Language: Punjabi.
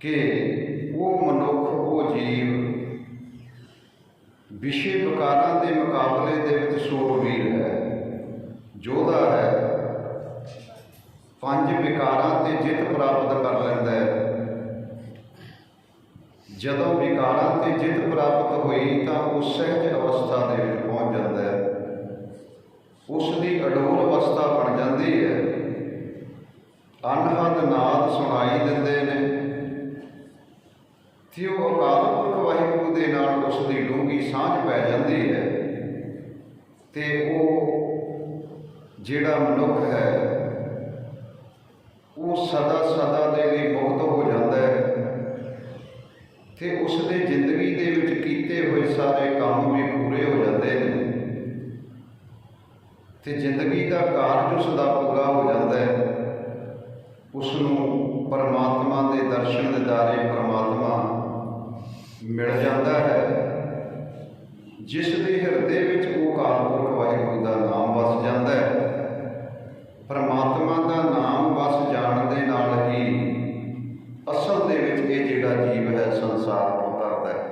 ਕਿ ਉਹ ਮਨੁੱਖ, ਉਹ ਜੀਵ ਵਿਸ਼ੇ ਵਿਕਾਰਾਂ ਦੇ ਮੁਕਾਬਲੇ ਦੇ ਵਿੱਚ ਸੂਰਬੀਰ ਹੈ, ਯੋਧਾ ਹੈ, ਪੰਜ ਵਿਕਾਰਾਂ ਤੇ ਜਿੱਤ ਪ੍ਰਾਪਤ ਕਰ ਲੈਂਦਾ ਹੈ। ਜਦੋਂ ਵਿਕਾਰਾਂ ਤੇ ਜਿੱਤ ਪ੍ਰਾਪਤ ਹੋਈ ਤਾਂ ਉਹ ਸਹਿਜ ਅਵਸਥਾ ਦੇ ਵਿੱਚ ਪਹੁੰਚ ਜਾਂਦਾ ਹੈ। ਉਸ ਦੀ ਅਡੋਲ ਅਵਸਥਾ ਬਣ ਜਾਂਦੀ ਹੈ। ਅਨਹਦ ਨਾਦ ਸੁਣਾਈ ਦਿੰਦੇ ਨੇ। ਤੇ ਉਹ ਅਕਾਲ ਪੁਰਖ ਵਾਹਿਗੁਰੂ ਦੇ ਨਾਲ ਉਸ ਦੀ ਡੂੰਘੀ ਸਾਂਝ ਪੈ ਜਾਂਦੀ ਹੈ ਤੇ ਉਹ ਜਿਹੜਾ ਮਨੁੱਖ ਹੈ, ਉਹ ਸਦਾ ਸਦਾ ਦੇ ਲਈ ਮੁਕਤ ਹੋ ਜਾਂਦਾ ਹੈ ਤੇ ਉਸ ਦੇ ਜ਼ਿੰਦਗੀ ਦੇ ਵਿੱਚ ਕੀਤੇ ਹੋਏ ਸਾਰੇ ਕੰਮ ਵੀ ਪੂਰੇ ਹੋ ਜਾਂਦੇ ਨੇ। ਤੇ ਜ਼ਿੰਦਗੀ ਦਾ ਕਾਰਜ ਉਸ ਦਾ ਪੂਰਾ ਹੋ ਜਾਂਦਾ ਉਸ ਨੂੰ ਪਰਮਾਤਮਾ ਦੇ ਦਰਸ਼ਨ ਦੇ ਦਾਰੇ ਪਰਮਾਤਮਾ ਮਿਲ ਜਾਂਦਾ ਹੈ, ਜਿਸ ਦੇ ਹਿਰਦੇ ਵਿੱਚ ਉਹ ਕਾਲ ਪੁਰਖ ਵਾਹਿਗੁਰੂ ਦਾ ਨਾਮ ਵਸ ਜਾਂਦਾ ਹੈ। ਪਰਮਾਤਮਾ ਦਾ ਨਾਮ ਵਸ ਜਾਣ ਦੇ ਨਾਲ ਹੀ ਅਸਲ ਦੇ ਵਿੱਚ ਇਹ ਜਿਹੜਾ ਜੀਵ ਹੈ ਸੰਸਾਰ ਤੋਂ